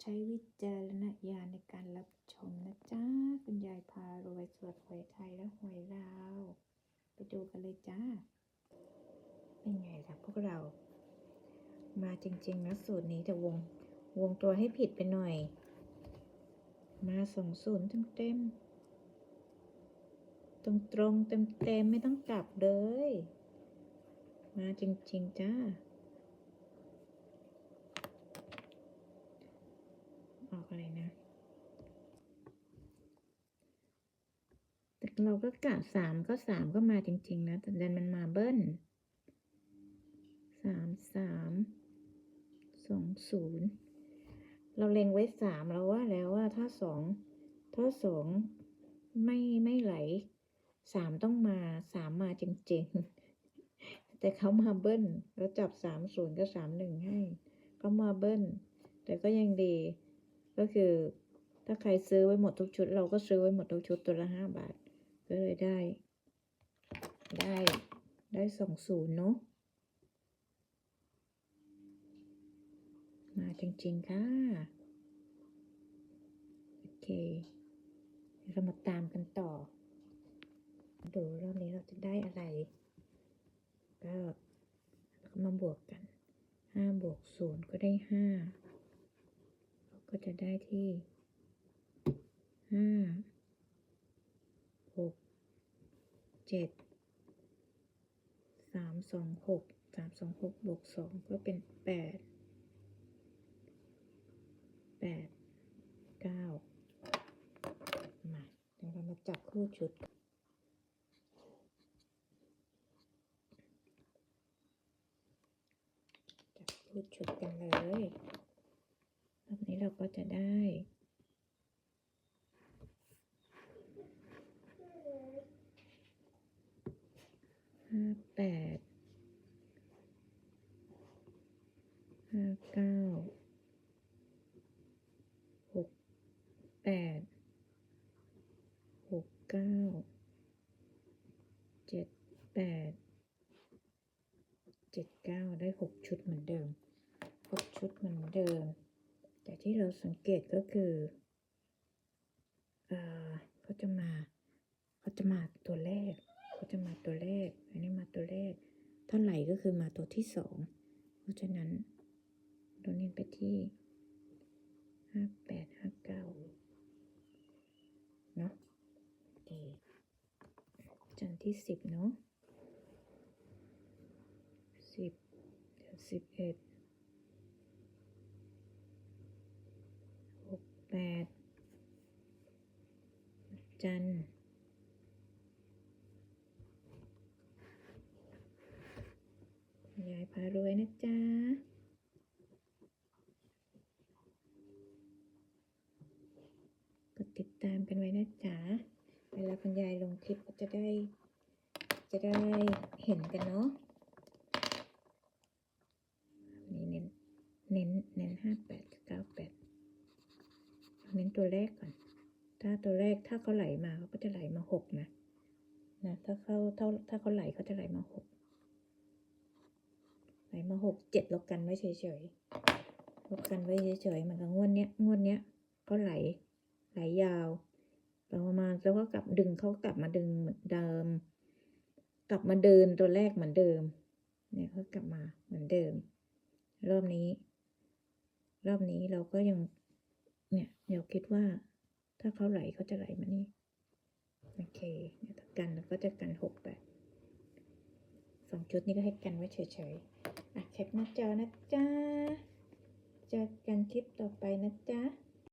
ใช้วิจารณญาณในการรับชมนะจ๊ะ คุณยายพารวยสวดหวยไทยและหวยลาว ไปดูกันเลยจ้า เป็นไงล่ะพวกเรา มาจริงๆนะสูตรนี้แต่วง วงตัวให้ผิดไปหน่อย มาสองศูนย์เต็มๆ ตรงตรงๆเต็มๆ ไม่ต้องกลับเลย มาจริงๆ จ้า ออกอะไรนะ แต่เราก็กะสามก็สามก็มาจริง ๆ นะ แต่ดันมันมาเบิ้ลสามสามสองศูนย์เราเล็งไว้สามเราว่าแล้วว่าถ้าสองถ้าสองไม่ไม่ไหลสามต้องมาสามมาจริง ๆ แต่เขามาเบิ้ลเราจับสามศูนย์กับสามหนึ่งให้ ก็มาเบิ้ลแต่ก็ยังดี ก็คือถ้าใครซื้อไว้หมดทุกชุด เราก็ซื้อไว้หมดทุกชุดตัวละห้าบาท ก็เลยได้ ได้ได้สองศูนย์เนาะมาจริงๆค่ะ โอเค เรามาตามกันต่อ ดูรอบนี้เราจะได้อะไร ก็เราก็มาบวกกันห้าบวกศูนย์ก็ได้ห้า ก็จะได้ที่ห้าหกเจ็ดสามสองหกสามสองหกบวกสองก็เป็นแปดแปดเก้ามาเดี๋ยวเรามาจับคู่ชุดจับคู่ชุดกันเลย เราก็จะได้ ห้าแปด ห้าเก้า หกแปด หกเก้า เจ็ดแปด เจ็ดเก้าได้หกชุดเหมือนเดิมหกชุดเหมือนเดิม แต่ที่เราสังเกตก็คือเออเขาจะมาเขาจะมาตัวแรกเขาจะมาตัวแรก อันนี้มาตัวแรกถ้าไหลก็คือมาตัวที่สองเพราะฉะนั้นเราเน้นไปที่ห้าแปดห้าเก้าเนาะโอจันที่สิบเนาะสิบสิบเอ็ดหกแป ดจันทร์ยายพารวยนะจ๊ะกดติดตามกันไว้นะจ๊ะเวลาคุณยายลงคลิปก็จะได้ จะได้เห็นกันเนาะนนี้เน้น เน้น เน้นห้าแปดเก้าแปด นตัวแรกก่อน ถ้าตัวแรกถ้าเขาไหลมาเขาก็จะไหลมาหกนะ นะ ถ้าเขาถ้าถ้าเขาไหลเขาจะไหลมาหกไหลมาหกเจ็ดลบกันไว้เฉยๆลบกันไว้เฉยๆเหมือนกับงวดเนี้ยงวดเนี้ยก็ไหลไหลยาวประมาณแล้วก็กลับดึงเขากลับมาดึงเหมือนเดิม กลับมาเดินตัวแรกเหมือนเดิม เนี่ยเขากลับมาเหมือนเดิม รอบนี้ รอบนี้เราก็ยัง เนี่ยเดี๋ยวคิดว่า ถ้าเขาไหลเขาจะไหลมานี่ โอเคเนี่ยถ้ากันเราก็จะกันหกไปสองชุดนี้ก็ให้กันไว้เฉยๆอะแคปหน้าจอนะจ๊ะเจอกันคลิปต่อไปนะจ๊ะ